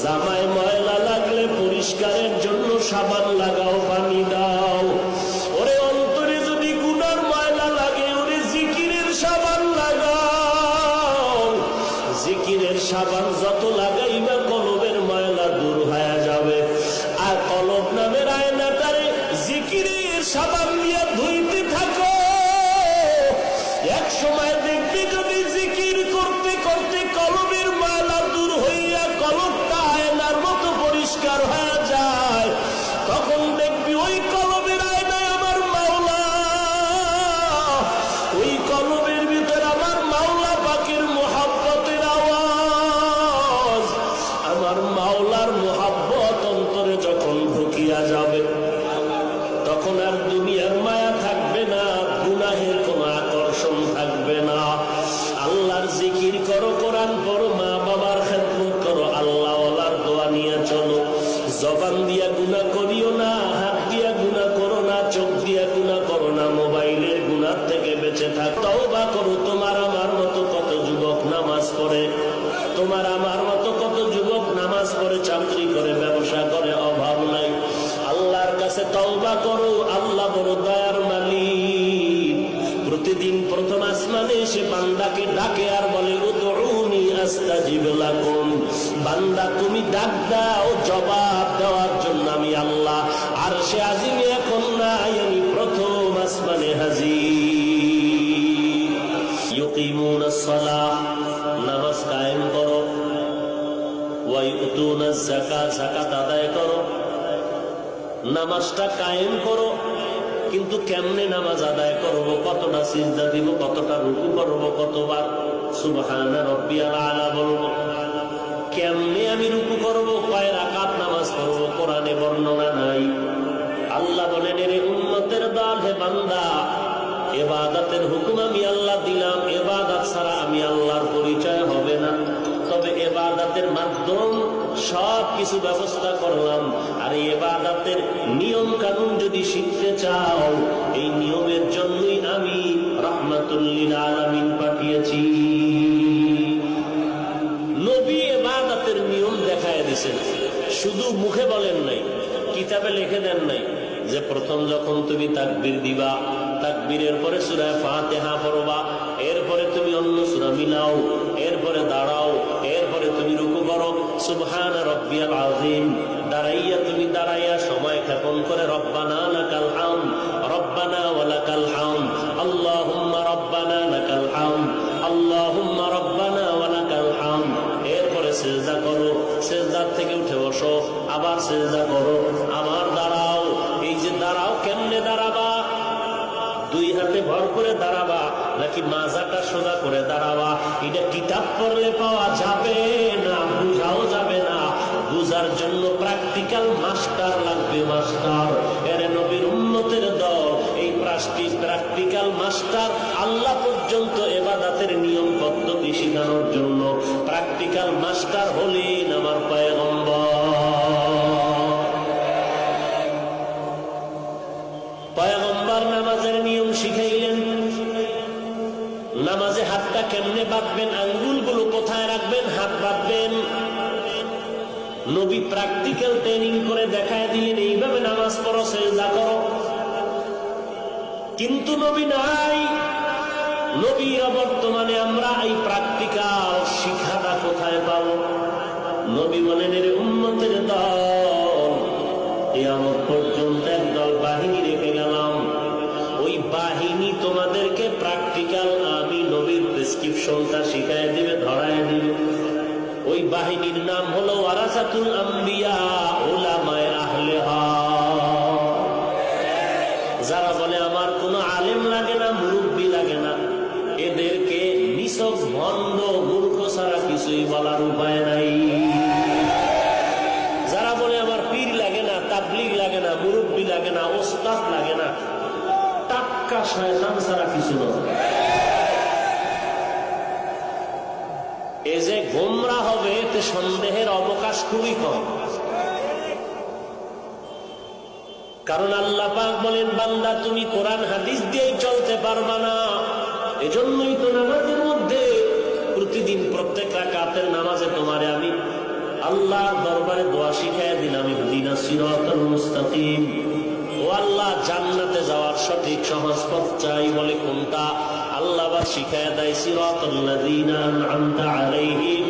জামায় ময়লা লাগলে পরিষ্কারের জন্য সাবান লাগাও পানি তখন আর দুনিয়ার কিন্তু কেমনে নামাজ আদায় করব, কতটা চিন্তা দিব, কতটা রুকু করব, কতবার? সুবহানা রব্বিয়াল আলা বলব। কেমনে আমি রুকু করব, কয় রাকাত নামাজ করব কোরআনে বর্ণনা নাই। আল্লাহ বলেন, এর উম্মতের দল হে বান্দা, এবাদাতের হুকুম কিছু ব্যবস্থা করলাম। আর এবাদাতের নিয়ম কানুন যদি শিখতে চাও, এই নিয়মের জন্যই আমি রহমাতুল্লিল আলামিন পাঠিয়েছি। নবী এবাদাতের নিয়ম দেখায় দিছেন শুধু মুখে বলেন নাই, কিতাবে লিখে দেন নাই যে প্রথম যখন তুমি তাকবীর দিবা, তাকবীরের পরে সুরায় ফাতেহা পড়বা, এরপরে তুমি অন্য সুরা মিলাও। সুবহান রব্বিয়াল দাঁড়াইয়া তুমি দাঁড়াইয়া সময় ক্ষেপণ করে রব্বানা লাকাল রব্বানা ওয়ালাকাল হাম আল্লাহুম্মা রব্বানা লাকাল হাম আল্লাহুম্মা রব্বানা ওয়ালাকাল এরপরে করো থেকে উঠে বসো, আবার করো দাঁড়াও। এই যে দাঁড়াও, কেমনে দাঁড়াবা? দুই হাতে ভর করে দাঁড়াবা, নাকি মাজাটা সোজা করে দাঁড়াবা? এটা কিতাব পড়লে পাওয়া যাবে না। জন্য প্র্যাকটিক্যাল মাস্টার লাগবে মাস্টার নবী প্র্যাকটিক্যাল ট্রেনিং করে দেখায় দিলেন, এইভাবে নামাজ পড়ো, সেজদা করো। কিন্তু নবী নাই। নবী বর্তমানে আমরা এই প্র্যাকটিক্যাল শিক্ষাটা কোথায় পাবো? নবী বলেন, এর উন্মতের দল আমার পর্যন্ত একদল বাহিনী রেখে গেলাম। ওই বাহিনী তোমাদেরকে প্র্যাকটিক্যাল আমি নবীর প্রেসক্রিপশনটা শিখায় দিবে বাহিনীর নাম হলো আরাসাতুল আম্বিয়া ওলামায় আহলে যারা বলে, আমার কোনো আলেম লাগে না, মুরব্বী লাগে না। এদেরকে নিছক ভন্ড মূর্খ ছাড়া কিছুই বলার উপায় নাই। যারা বলে, আমার পীর লাগে না, তাবলিগ লাগে না, মুরব্বী লাগে না, ওস্তাদ লাগে না, টাক্কা শয়তান ছাড়া কিছু নয়। হবে সন্দেহের অবকাশ খুবই কম। কারণ আল্লাহ পাক বলেন, বান্দা, তুমি কোরআন, হাদিস দিয়েই চলতে পারবা না। এজন্যই তো নামাজের মধ্যে প্রতিদিন প্রত্যেক রাকাতের নামাজে তোমারে আমি আল্লাহ দরবারে দোয়া শিখাই দিলাম, ইহদিনা সিরাতাল মুস্তাকিম। ও আল্লাহ, জান্নাতে যাওয়ার সঠিক সহজ পথ চাই বলে কোনটা আল্লাহ আবার শিখায় দেয়, সিরাতাল্লাযীনা আনআমতা আলাইহিম।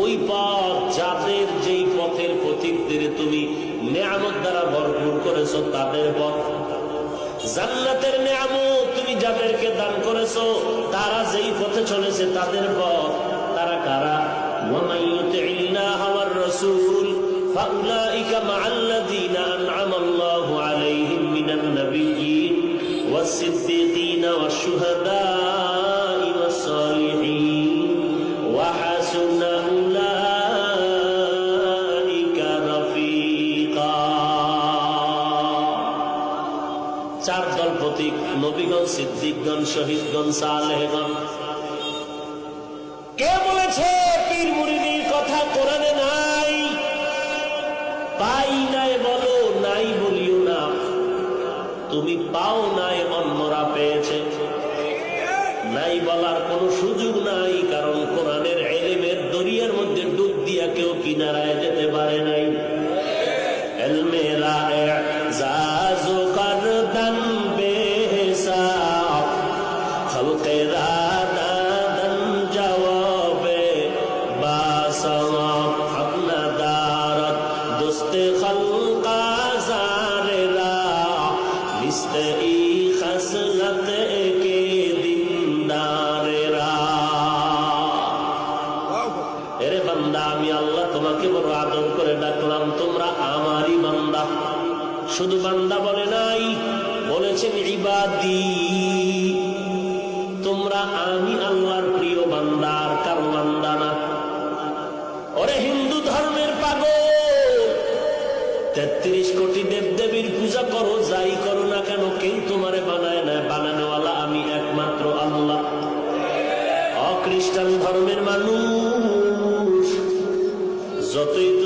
ওই পথ যাদের যেই পথের পথিকদের তুমি নেয়ামত দ্বারা ভরপুর করেছো তাদের পথ জান্নাতের নেয়ামত তুমি যাদেরকে দান করেছো তারা যেই পথে চলেছে তাদের পথ তারা কারা ومن يطع الله والرسول فأولئك مع الذين أنعم الله عليهم من النبيين والصديقين والشهداء শহীদগণ, সালেহগণ। কে বলেছে পীর মুরিদির কথা কোরআনে নাই? পাই নাই বলো, নাই বলিও না। তুমি পাও নাই অন্যরা পেয়েছে। নাই বলার কোনো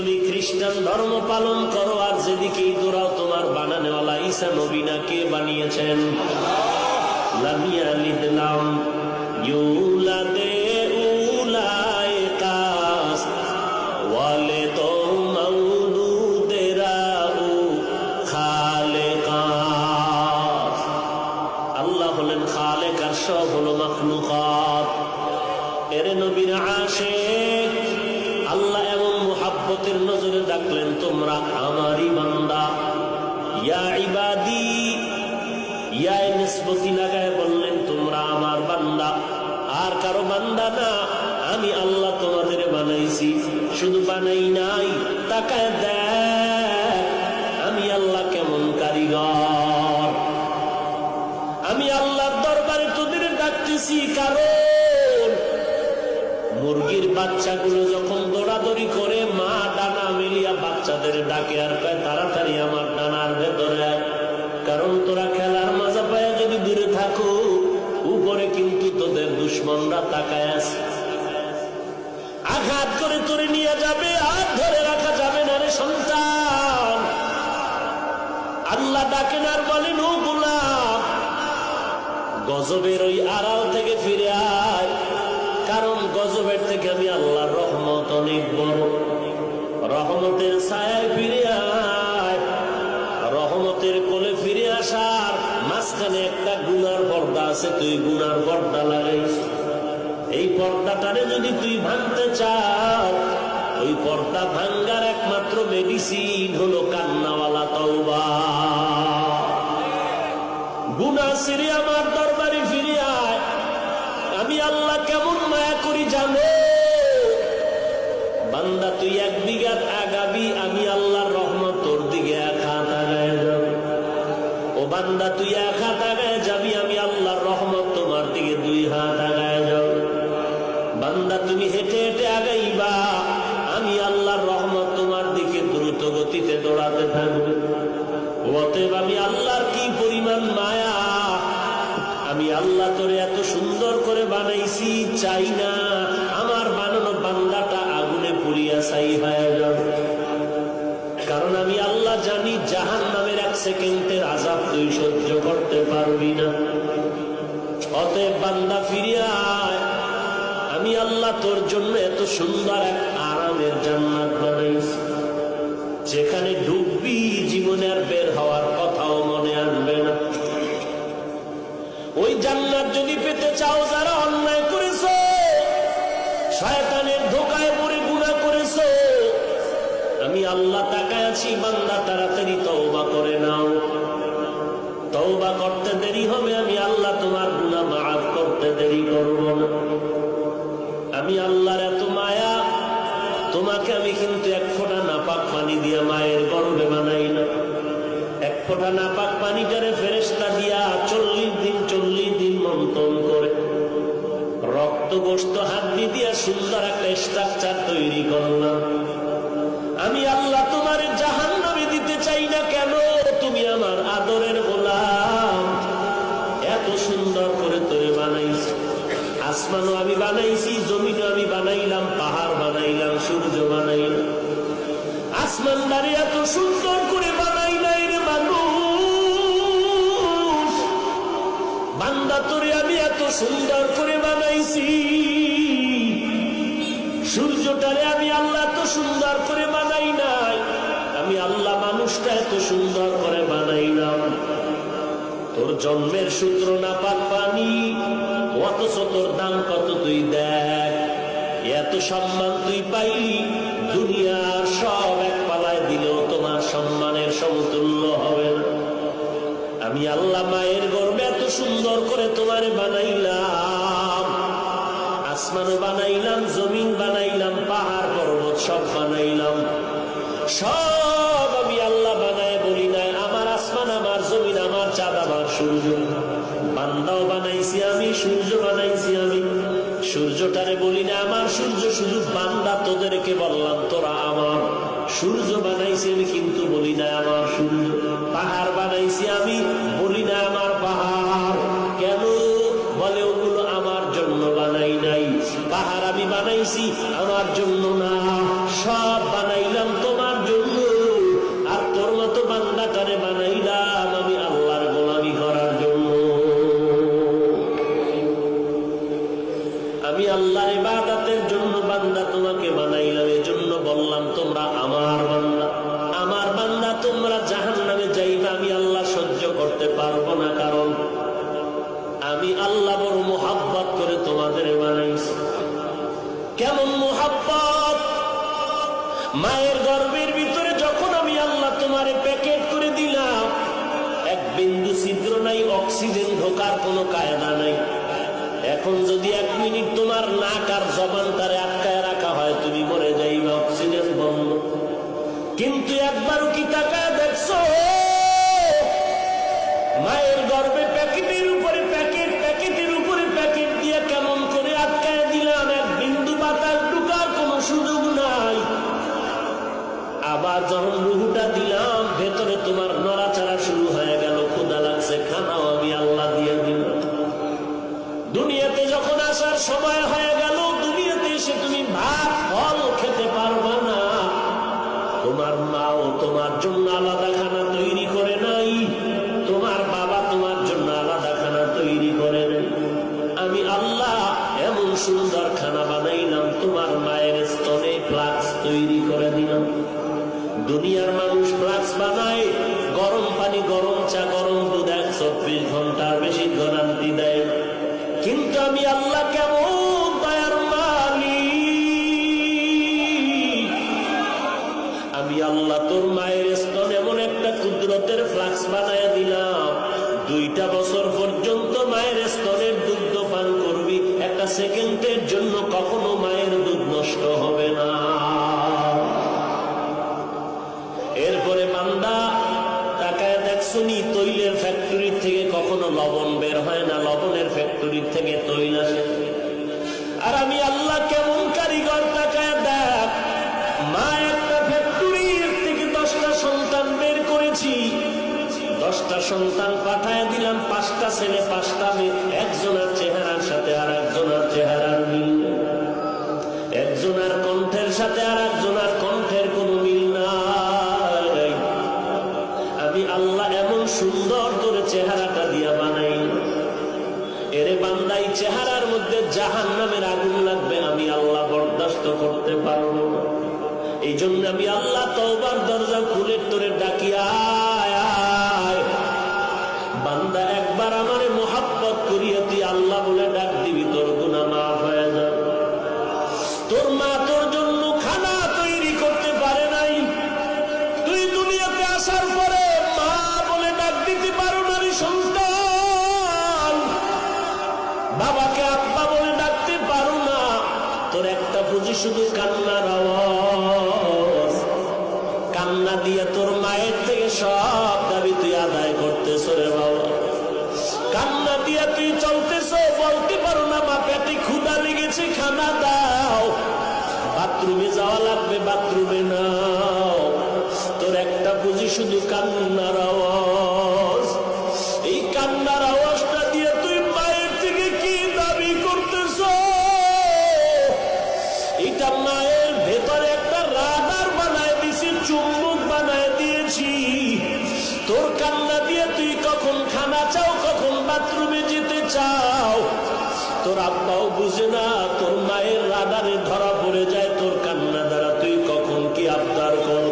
তুমি খ্রিস্টান ধর্ম পালন করো, আর যেদিকেই দৌড়াও, তোমার বানানেওয়ালা ঈসা নবীনা কে বানিয়েছেন? লামিয়া লিদলাম, ইউলাদে ডাকতেছি কারণ মুরগির বাচ্চাগুলো যখন দৌড়াদৌড়ি করে, মা ডানা মিলিয়া বাচ্চাদের ডাকে আর কয়, তাড়াতাড়ি আমার ডানার ভেতরে কারণ তোরা খেলার মজা পায় যদি দূরে থাকো, উপরে কিন্তু তোদের দুশ্মনরা তাকায় আছে। আঘাত করে তুলে নিয়ে যাবে আর ধরে রাখা যাবে না রে সন্তান। আল্লাহ ডাকেন আর বলেন, ও গোলাপ গজবের ওই আড়াল থেকে ফিরে আয়। কারণ গজবের থেকে আমি আল্লাহর রহমত অনেক বড়। রহমতের ছায়ায় ফিরে আয়। রহমতের কোলে ফিরে আসার মাঝখানে একটা গুনার পর্দা আছে, তুই গুনার পর্দা লাগাইছ এই পর্দাটারে যদি তুই ভাঙতে চাও ওই পর্দা ভাঙ্গার একমাত্র মেডিসিন হলো কান্নাওয়ালা তওবা। চাই না। আমার বানানো বান্দাটা আগুনে পুড়িয়া ছাই হয়ে কারণ আমি আল্লাহ জানি জাহান নামের এক সেকেন্ডের আজাব তুই সহ্য করতে পারবি না। অতএব বান্দা। আমি আল্লাহ তোর জন্য এত সুন্দর এক আরামের জান্নাত বানাইছি। যেখানে ডুববি জীবনে আর বের হওয়ার কথাও মনে আসবে না। ওই জান্নাত যদি পেতে চাও, যারা অন্যায় শয়তানের ধোকায় পড়ে গুণা করেছ। আমি আল্লাহ তাকায় আছি, বান্দা তাড়াতাড়ি তওবা করে নাও। তওবা করতে দেরি হবে, আমি আল্লাহ তোমার গুনাহ মাফ করতে দেরি করব না। আমি আল্লাহর এত মায়া, তোমাকে আমি কিন্তু এক ফোঁটা নাপাক পানি দিয়া মায়ের গর্ভে বানাই না। এক ফোঁটা নাপাক পানিটারে ফেরেস্তা দিয়া করলাম। আমি আল্লাহ তোমার জাহান নামে দিতে চাই না কেন? তুমি আমার আদরের গোলাম। এত সুন্দর করে তোরে বানাইছি। আসমানও আমি বানাইছি, জমিনও আমি বানাইলাম, পাহাড় বানাইলাম, সূর্য বানাইলাম। আসমান বাড়ি এত সুন্দর করে বানাইলাই রে মানুষ। বান্দা তোরে আমি এত সুন্দর মানুষটা এত সুন্দর করে বানাইলাম। তোর জন্মের সূত্র না পাক পানি, অথচ তোর দাম কত তুই দেখ। এত সম্মান তুই পাইলি, দুনিয়ার সব এখন যদি এক মিনিট তোমার নাক আর জবান তারে আটকায় রাখা হয়, তুমি মরে যাইবে, অক্সিজেন বন্ধ। কিন্তু একবারও কি তাকায় দেখছ? মায়ের গর্ভে প্যাকেটের উপরে প্যাকেট, প্যাকেটের উপরে প্যাকেট দিয়ে কেমন করে আটকায় দিলাম, এক বিন্দু বাতাস ঢুকার কোনো সুযোগ নাই। আবার যখন রুহুটা দুনিয়ার মানুষ প্লাস বানায় সন্তান পাঠায় দিলাম, পাঁচটা ছেলে, পাঁচটা মেয়ে। একজনের চেহারার সাথে আর একজনের চেহারার মিল একজনের কণ্ঠের সাথে আর একজনের কণ্ঠের কোন মিল নাই। আমি আল্লাহ এমন সুন্দর করে চেহারাটা দিয়া বানাই। এর বান্দাই, চেহারার মধ্যে জাহান নামের আগুন লাগবে, আমি আল্লাহ বরদাস্ত করতে পারব এই জন্য আমি আল্লাহ শুধু কান্নার আওয়াজ। কান্না দিয়ে তোর মায়ের থেকে সব তোর আব্বাও বুঝে না, তোর মায়ের রাদারে ধরা পড়ে যায়, তোর কান্না দ্বারা তুই কখন কি আবদার কর?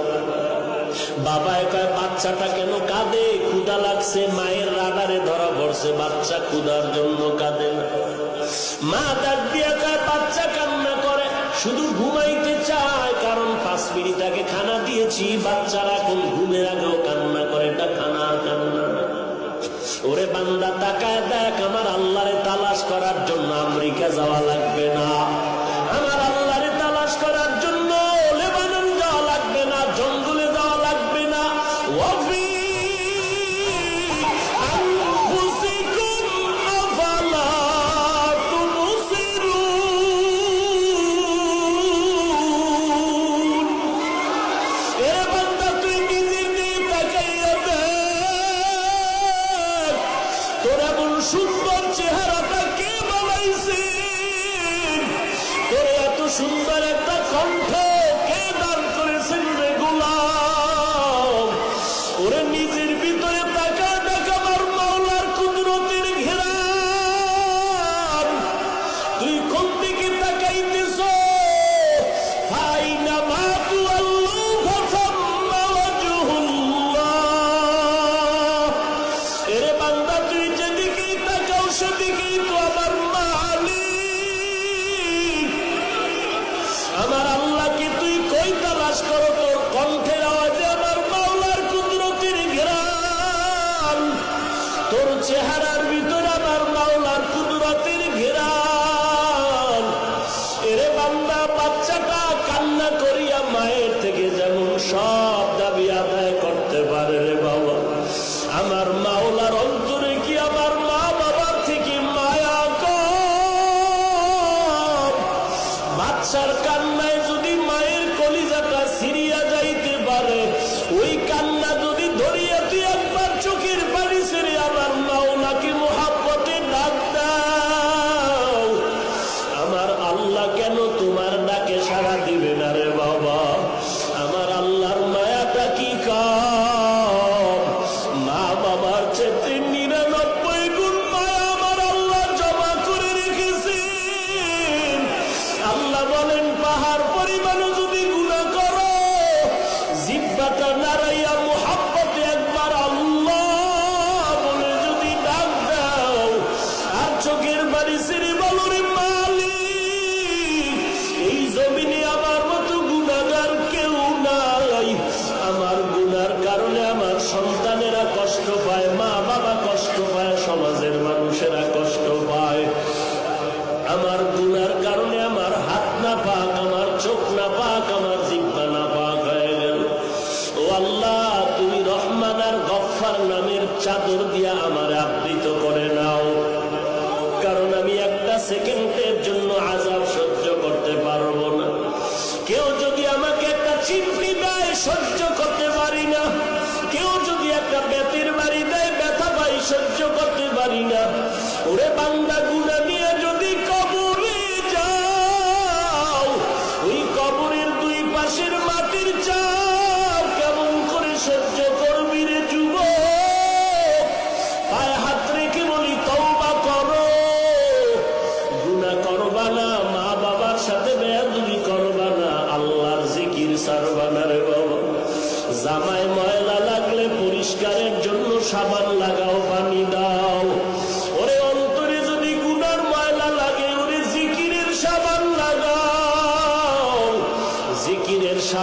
বাবা একা বাচ্চাটা কেন কাঁদে? ক্ষুদা লাগছে, মায়ের রাডারে ধরা পড়ছে, বাচ্চা ক্ষুদার জন্য কাঁদে না। মা তার দিয়ে বাচ্চা কান্না করে, শুধু ঘুমাইতে চায়, কারণ পাঁচ মিনিট আগে খানা দিয়েছি, বাচ্চারা এখন ঘুমের আগেও কান্না করে, এটা খানা কান্না। ওরে বান্দা তাকায় দেখ আমার আল্লাহরে তালাশ করার জন্য আমেরিকা যাওয়া লাগবে না।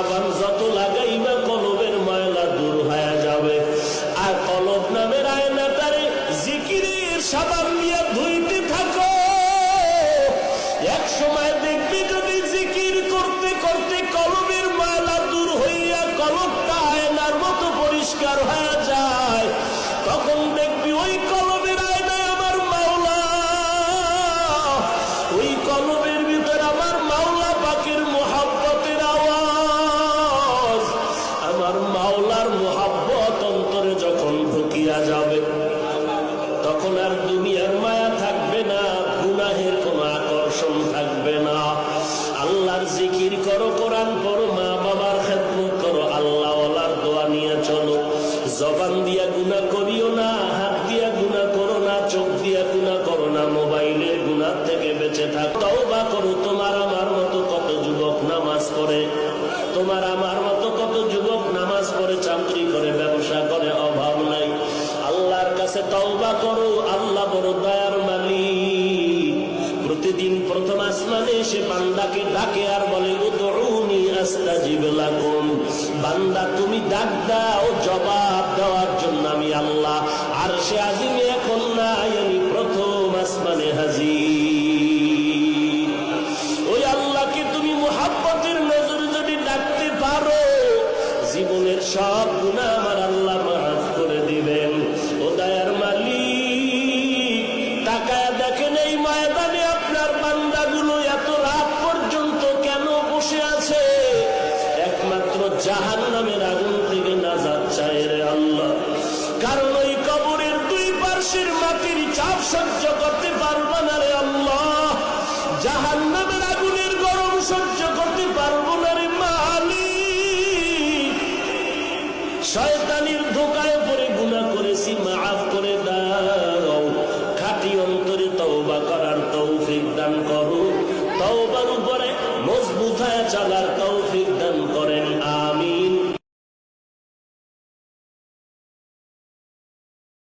sahabanıza ربنا